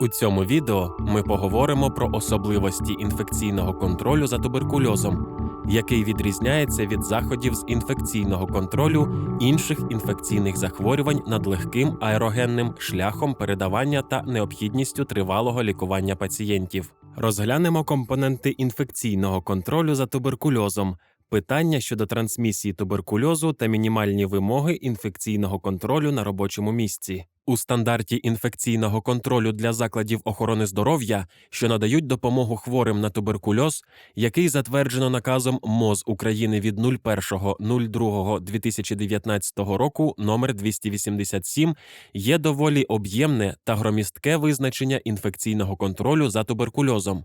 У цьому відео ми поговоримо про особливості інфекційного контролю за туберкульозом, який відрізняється від заходів з інфекційного контролю інших інфекційних захворювань над легким аерогенним шляхом передавання та необхідністю тривалого лікування пацієнтів. Розглянемо компоненти інфекційного контролю за туберкульозом, питання щодо трансмісії туберкульозу та мінімальні вимоги інфекційного контролю на робочому місці. У стандарті інфекційного контролю для закладів охорони здоров'я, що надають допомогу хворим на туберкульоз, який затверджено наказом МОЗ України від 01.02.2019 року номер 287, є доволі об'ємне та громістке визначення інфекційного контролю за туберкульозом.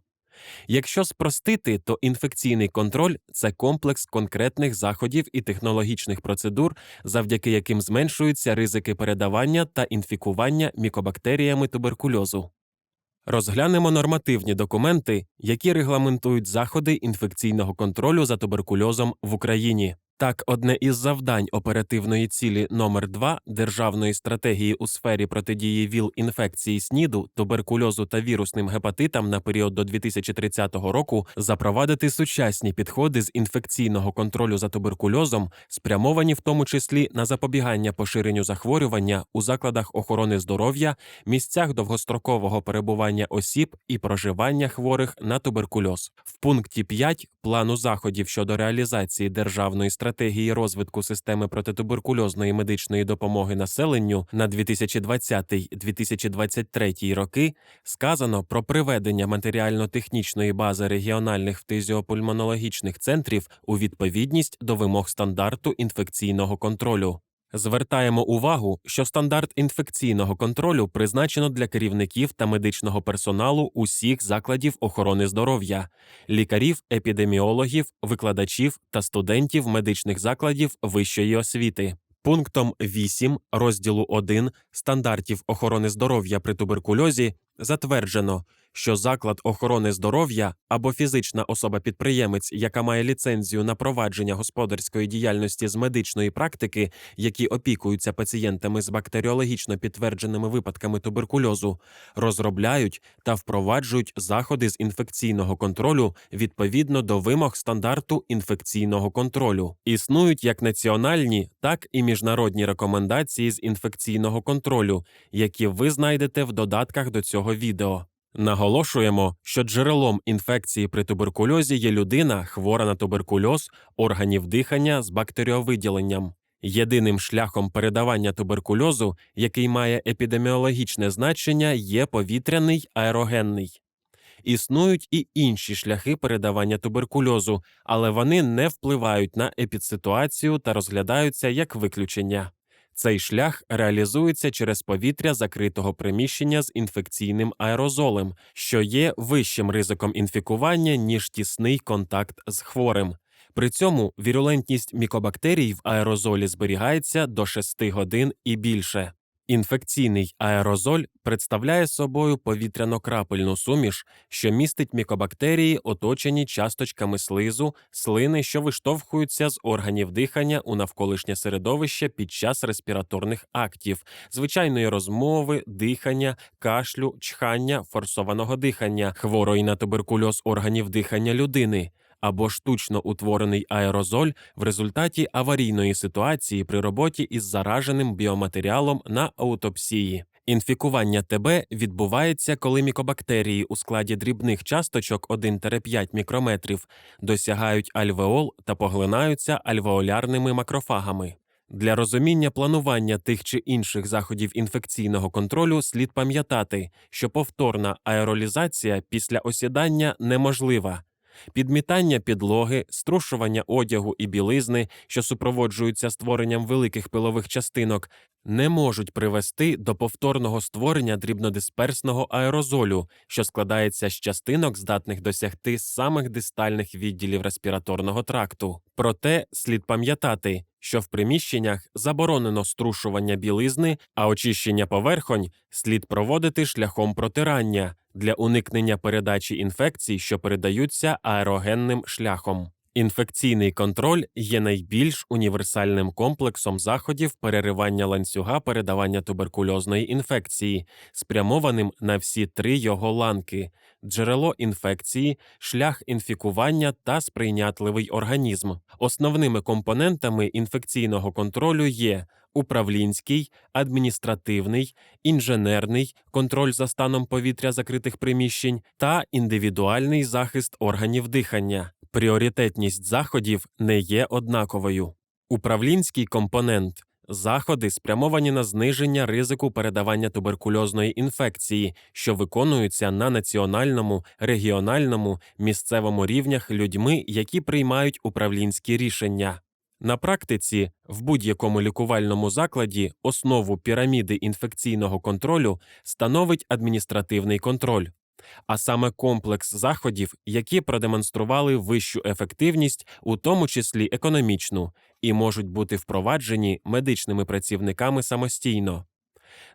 Якщо спростити, то інфекційний контроль це комплекс конкретних заходів і технологічних процедур, завдяки яким зменшуються ризики передавання та інфікування мікобактеріями туберкульозу. Розглянемо нормативні документи, які регламентують заходи інфекційного контролю за туберкульозом в Україні. Так, одне із завдань оперативної цілі номер 2 державної стратегії у сфері протидії ВІЛ-інфекції СНІДу, туберкульозу та вірусним гепатитам на період до 2030 року запровадити сучасні підходи з інфекційного контролю за туберкульозом, спрямовані в тому числі на запобігання поширенню захворювання у закладах охорони здоров'я, місцях довгострокового перебування осіб і проживання хворих на туберкульоз. В пункті 5 плану заходів щодо реалізації державної стратегії стратегії розвитку системи протитуберкульозної медичної допомоги населенню на 2020-2023 роки сказано про приведення матеріально-технічної бази регіональних фтизіопульмонологічних центрів у відповідність до вимог стандарту інфекційного контролю. Звертаємо увагу, що стандарт інфекційного контролю призначено для керівників та медичного персоналу усіх закладів охорони здоров'я, лікарів, епідеміологів, викладачів та студентів медичних закладів вищої освіти. Пунктом 8 розділу 1 стандартів охорони здоров'я при туберкульозі затверджено, що заклад охорони здоров'я або фізична особа-підприємець, яка має ліцензію на провадження господарської діяльності з медичної практики, які опікуються пацієнтами з бактеріологічно підтвердженими випадками туберкульозу, розробляють та впроваджують заходи з інфекційного контролю відповідно до вимог стандарту інфекційного контролю. Існують як національні, так і міжнародні рекомендації з інфекційного контролю, які ви знайдете в додатках до цього відео. Наголошуємо, що джерелом інфекції при туберкульозі є людина, хвора на туберкульоз органів дихання з бактеріовиділенням. Єдиним шляхом передавання туберкульозу, який має епідеміологічне значення, є повітряний аерогенний. Існують і інші шляхи передавання туберкульозу, але вони не впливають на епідситуацію та розглядаються як виключення. Цей шлях реалізується через повітря закритого приміщення з інфекційним аерозолем, що є вищим ризиком інфікування, ніж тісний контакт з хворим. При цьому вірулентність мікобактерій в аерозолі зберігається до 6 годин і більше. Інфекційний аерозоль представляє собою повітряно-крапельну суміш, що містить мікобактерії, оточені часточками слизу, слини, що виштовхуються з органів дихання у навколишнє середовище під час респіраторних актів, звичайної розмови, дихання, кашлю, чхання, форсованого дихання, хворої на туберкульоз органів дихання людини або штучно утворений аерозоль в результаті аварійної ситуації при роботі із зараженим біоматеріалом на аутопсії. Інфікування ТБ відбувається, коли мікобактерії у складі дрібних часточок 1-5 мікрометрів досягають альвеол та поглинаються альвеолярними макрофагами. Для розуміння планування тих чи інших заходів інфекційного контролю слід пам'ятати, що повторна аеролізація після осідання неможлива. Підмітання підлоги, струшування одягу і білизни, що супроводжуються створенням великих пилових частинок, не можуть привести до повторного створення дрібнодисперсного аерозолю, що складається з частинок, здатних досягти самих дистальних відділів респіраторного тракту. Проте слід пам'ятати, що в приміщеннях заборонено струшування білизни, а очищення поверхонь слід проводити шляхом протирання для уникнення передачі інфекцій, що передаються аерогенним шляхом. Інфекційний контроль є найбільш універсальним комплексом заходів переривання ланцюга передавання туберкульозної інфекції, спрямованим на всі три його ланки: джерело інфекції, шлях інфікування та сприйнятливий організм. Основними компонентами інфекційного контролю є управлінський, адміністративний, інженерний контроль за станом повітря закритих приміщень та індивідуальний захист органів дихання. Пріоритетність заходів не є однаковою. Управлінський компонент заходи спрямовані на зниження ризику передавання туберкульозної інфекції, що виконуються на національному, регіональному, місцевому рівнях людьми, які приймають управлінські рішення. На практиці в будь-якому лікувальному закладі основу піраміди інфекційного контролю становить адміністративний контроль, а саме комплекс заходів, які продемонстрували вищу ефективність, у тому числі економічну, і можуть бути впроваджені медичними працівниками самостійно.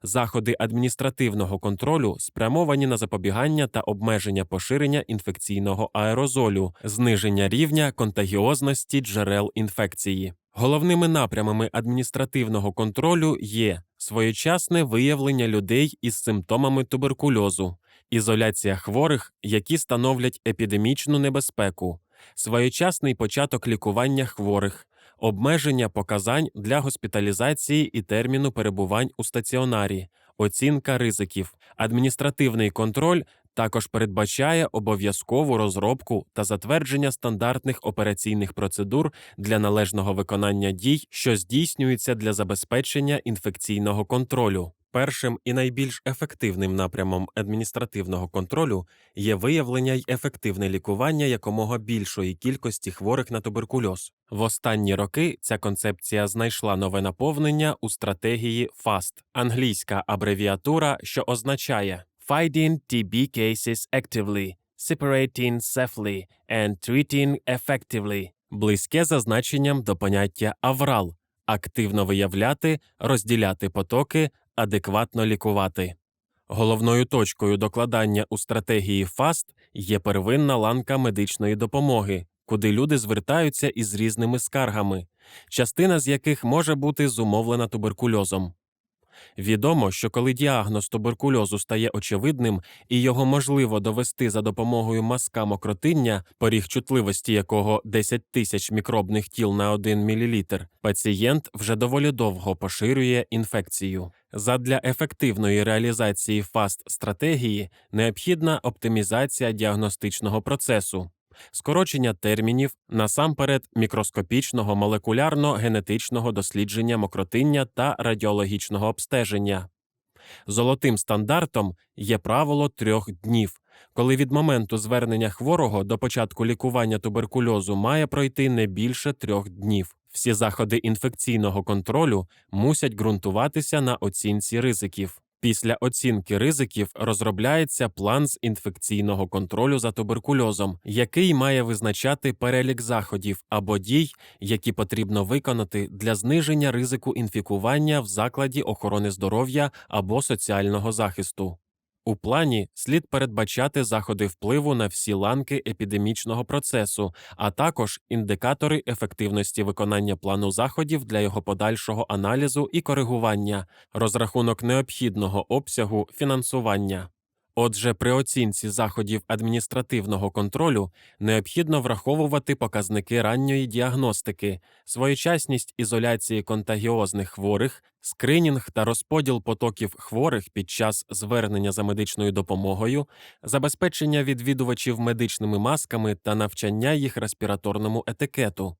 Заходи адміністративного контролю спрямовані на запобігання та обмеження поширення інфекційного аерозолю, зниження рівня контагіозності джерел інфекції. Головними напрямами адміністративного контролю є своєчасне виявлення людей із симптомами туберкульозу, ізоляція хворих, які становлять епідемічну небезпеку, своєчасний початок лікування хворих, обмеження показань для госпіталізації і терміну перебувань у стаціонарі, оцінка ризиків, адміністративний контроль. Також передбачає обов'язкову розробку та затвердження стандартних операційних процедур для належного виконання дій, що здійснюються для забезпечення інфекційного контролю. Першим і найбільш ефективним напрямом адміністративного контролю є виявлення й ефективне лікування якомога більшої кількості хворих на туберкульоз. В останні роки ця концепція знайшла нове наповнення у стратегії FAST – англійська абревіатура, що означає Fighting TB cases actively, separating safely and treating effectively, близьке за значенням до поняття аврал активно виявляти, розділяти потоки, адекватно лікувати. Головною точкою докладання у стратегії FAST є первинна ланка медичної допомоги, куди люди звертаються із різними скаргами, частина з яких може бути зумовлена туберкульозом. Відомо, що коли діагноз туберкульозу стає очевидним і його можливо довести за допомогою мазка мокротиння, поріг чутливості якого 10 тисяч мікробних тіл на 1 мл, пацієнт вже доволі довго поширює інфекцію. Задля ефективної реалізації фаст стратегії необхідна оптимізація діагностичного процесу. Скорочення термінів насамперед мікроскопічного молекулярно-генетичного дослідження мокротиння та радіологічного обстеження. Золотим стандартом є правило трьох днів, коли від моменту звернення хворого до початку лікування туберкульозу має пройти не більше трьох днів. Всі заходи інфекційного контролю мусять ґрунтуватися на оцінці ризиків. Після оцінки ризиків розробляється план з інфекційного контролю за туберкульозом, який має визначати перелік заходів або дій, які потрібно виконати для зниження ризику інфікування в закладі охорони здоров'я або соціального захисту. У плані слід передбачати заходи впливу на всі ланки епідемічного процесу, а також індикатори ефективності виконання плану заходів для його подальшого аналізу і коригування, розрахунок необхідного обсягу фінансування. Отже, при оцінці заходів адміністративного контролю необхідно враховувати показники ранньої діагностики, своєчасність ізоляції контагіозних хворих, скринінг та розподіл потоків хворих під час звернення за медичною допомогою, забезпечення відвідувачів медичними масками та навчання їх респіраторному етикету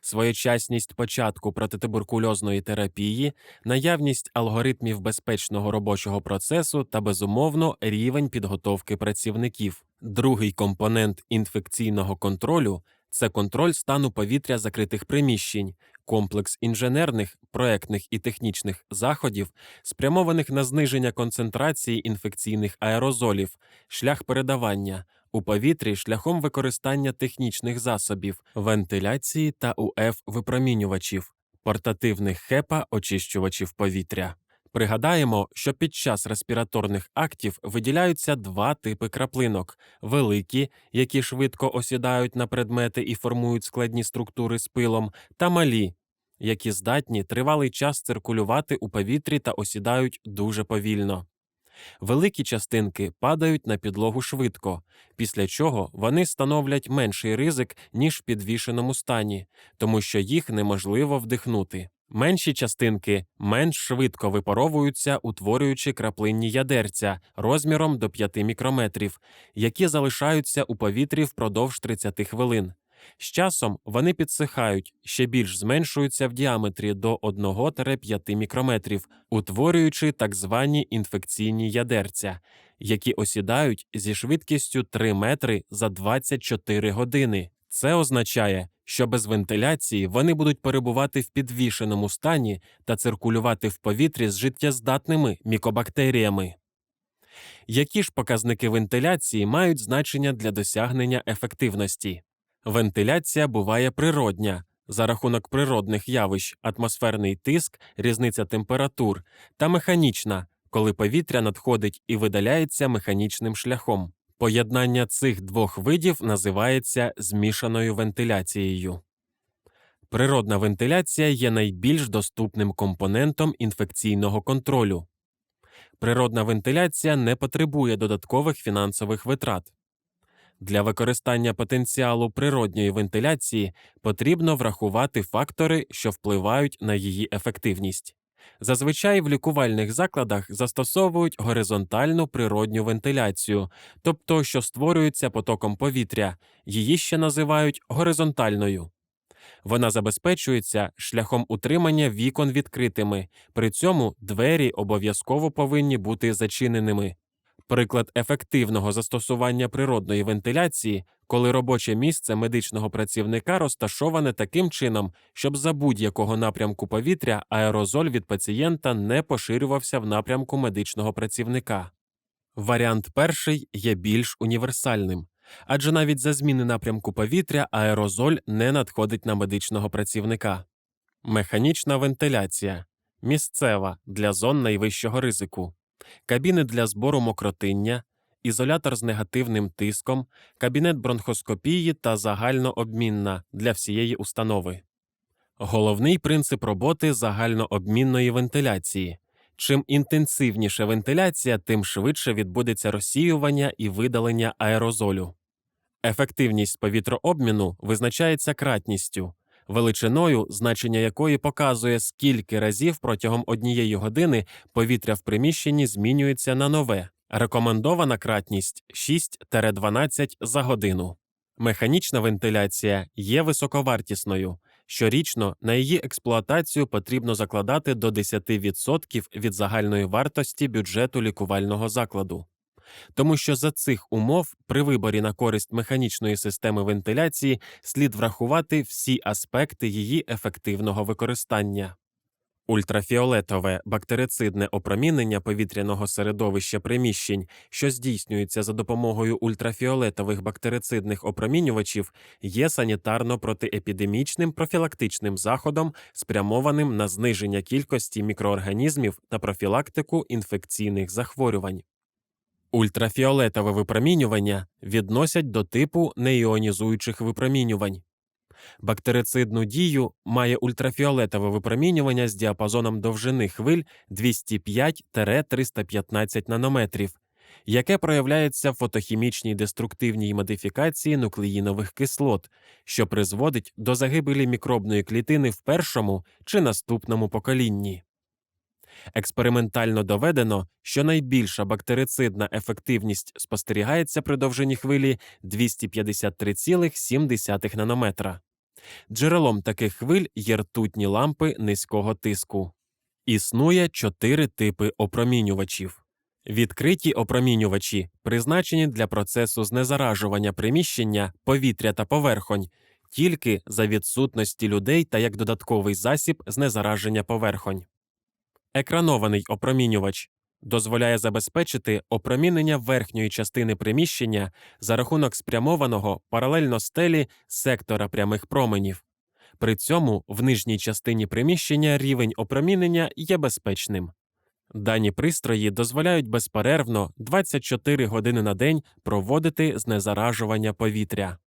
своєчасність початку протитуберкульозної терапії, наявність алгоритмів безпечного робочого процесу та, безумовно, рівень підготовки працівників. Другий компонент інфекційного контролю це контроль стану повітря закритих приміщень, комплекс інженерних, проектних і технічних заходів, спрямованих на зниження концентрації інфекційних аерозолів, шлях передавання у повітрі шляхом використання технічних засобів, вентиляції та УФ випромінювачів, портативних хепа очищувачів повітря. Пригадаємо, що під час респіраторних актів виділяються два типи краплинок: великі, які швидко осідають на предмети і формують складні структури з пилом, та малі, які здатні тривалий час циркулювати у повітрі та осідають дуже повільно. Великі частинки падають на підлогу швидко, після чого вони становлять менший ризик, ніж в підвішеному стані, тому що їх неможливо вдихнути. Менші частинки менш швидко випаровуються, утворюючи краплинні ядерця розміром до 5 мікрометрів, які залишаються у повітрі впродовж 30 хвилин. З часом вони підсихають, ще більш зменшуються в діаметрі до 1-5 мікрометрів, утворюючи так звані інфекційні ядерця, які осідають зі швидкістю 3 метри за 24 години. Це означає, що без вентиляції вони будуть перебувати в підвішеному стані та циркулювати в повітрі з життєздатними мікобактеріями. Які ж показники вентиляції мають значення для досягнення ефективності? Вентиляція буває природня за рахунок природних явищ, атмосферний тиск, різниця температур, та механічна, коли повітря надходить і видаляється механічним шляхом. Поєднання цих двох видів називається змішаною вентиляцією. Природна вентиляція є найбільш доступним компонентом інфекційного контролю. Природна вентиляція не потребує додаткових фінансових витрат. Для використання потенціалу природньої вентиляції потрібно врахувати фактори, що впливають на її ефективність. Зазвичай в лікувальних закладах застосовують горизонтальну природню вентиляцію, тобто що створюється потоком повітря, її ще називають горизонтальною. Вона забезпечується шляхом утримання вікон відкритими, при цьому двері обов'язково повинні бути зачиненими. Приклад ефективного застосування природної вентиляції, коли робоче місце медичного працівника розташоване таким чином, щоб за будь-якого напрямку повітря аерозоль від пацієнта не поширювався в напрямку медичного працівника. Варіант перший є більш універсальним, адже навіть за зміни напрямку повітря аерозоль не надходить на медичного працівника. Механічна вентиляція місцева для зон найвищого ризику кабіни для збору мокротиння, ізолятор з негативним тиском, кабінет бронхоскопії та загальнообмінна для всієї установи. Головний принцип роботи загальнообмінної вентиляції. Чим інтенсивніша вентиляція, тим швидше відбудеться розсіювання і видалення аерозолю. Ефективність повітрообміну визначається кратністю, величиною, значення якої показує, скільки разів протягом однієї години повітря в приміщенні змінюється на нове. Рекомендована кратність 6-12 за годину. Механічна вентиляція є високовартісною. Щорічно на її експлуатацію потрібно закладати до 10% від загальної вартості бюджету лікувального закладу. Тому що за цих умов при виборі на користь механічної системи вентиляції слід врахувати всі аспекти її ефективного використання. Ультрафіолетове бактерицидне опромінення повітряного середовища приміщень, що здійснюється за допомогою ультрафіолетових бактерицидних опромінювачів, є санітарно-протиепідемічним профілактичним заходом, спрямованим на зниження кількості мікроорганізмів та профілактику інфекційних захворювань. Ультрафіолетове випромінювання відносять до типу неіонізуючих випромінювань. Бактерицидну дію має ультрафіолетове випромінювання з діапазоном довжини хвиль 205-315 нанометрів, яке проявляється в фотохімічній деструктивній модифікації нуклеїнових кислот, що призводить до загибелі мікробної клітини в першому чи наступному поколінні. Експериментально доведено, що найбільша бактерицидна ефективність спостерігається при довжині хвилі 253,7 нанометра. Джерелом таких хвиль є ртутні лампи низького тиску. Існує чотири типи опромінювачів. Відкриті опромінювачі призначені для процесу знезаражування приміщення, повітря та поверхонь тільки за відсутності людей та як додатковий засіб знезараження поверхонь. Екранований опромінювач дозволяє забезпечити опромінення верхньої частини приміщення за рахунок спрямованого паралельно стелі сектора прямих променів. При цьому в нижній частині приміщення рівень опромінення є безпечним. Дані пристрої дозволяють безперервно 24 години на день проводити знезаражування повітря.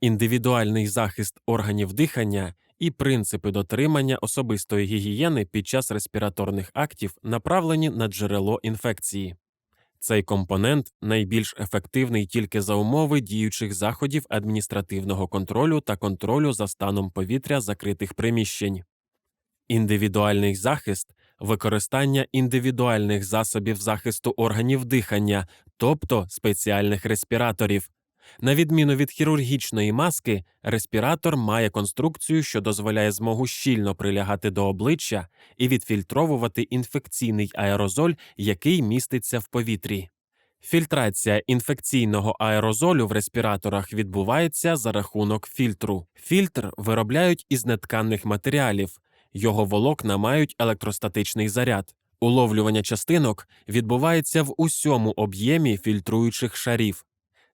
Індивідуальний захист органів дихання і принципи дотримання особистої гігієни під час респіраторних актів направлені на джерело інфекції. Цей компонент найбільш ефективний тільки за умови діючих заходів адміністративного контролю та контролю за станом повітря закритих приміщень. Індивідуальний захист використання індивідуальних засобів захисту органів дихання, тобто спеціальних респіраторів. На відміну від хірургічної маски, респіратор має конструкцію, що дозволяє змогу щільно прилягати до обличчя і відфільтровувати інфекційний аерозоль, який міститься в повітрі. Фільтрація інфекційного аерозолю в респіраторах відбувається за рахунок фільтру. Фільтр виробляють із нетканних матеріалів, його волокна мають електростатичний заряд. Уловлювання частинок відбувається в усьому об'ємі фільтруючих шарів.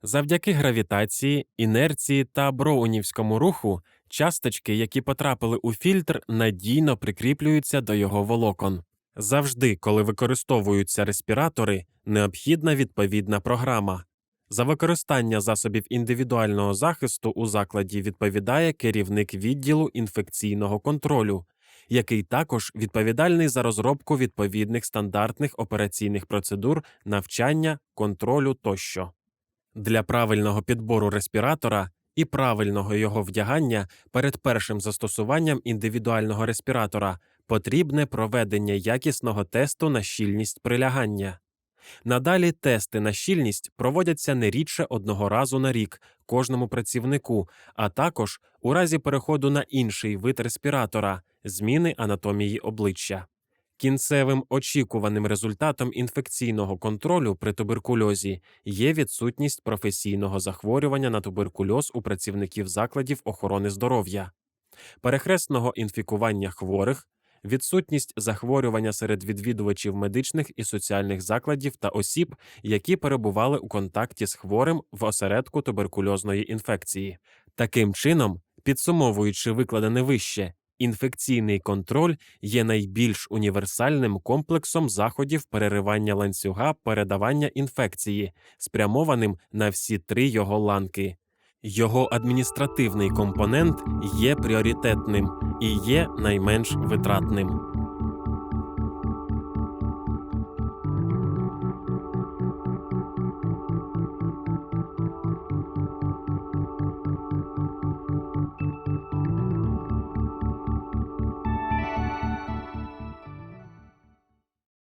Завдяки гравітації, інерції та броунівському руху часточки, які потрапили у фільтр, надійно прикріплюються до його волокон. Завжди, коли використовуються респіратори, необхідна відповідна програма. За використання засобів індивідуального захисту у закладі відповідає керівник відділу інфекційного контролю, який також відповідальний за розробку відповідних стандартних операційних процедур навчання, контролю тощо. Для правильного підбору респіратора і правильного його вдягання перед першим застосуванням індивідуального респіратора потрібне проведення якісного тесту на щільність прилягання. Надалі тести на щільність проводяться не рідше одного разу на рік кожному працівнику, а також у разі переходу на інший вид респіратора, зміни анатомії обличчя. Кінцевим очікуваним результатом інфекційного контролю при туберкульозі є відсутність професійного захворювання на туберкульоз у працівників закладів охорони здоров'я, перехресного інфікування хворих, відсутність захворювання серед відвідувачів медичних і соціальних закладів та осіб, які перебували у контакті з хворим в осередку туберкульозної інфекції. Таким чином, підсумовуючи викладене вище, інфекційний контроль є найбільш універсальним комплексом заходів переривання ланцюга передавання інфекції, спрямованим на всі три його ланки. Його адміністративний компонент є пріоритетним і є найменш витратним.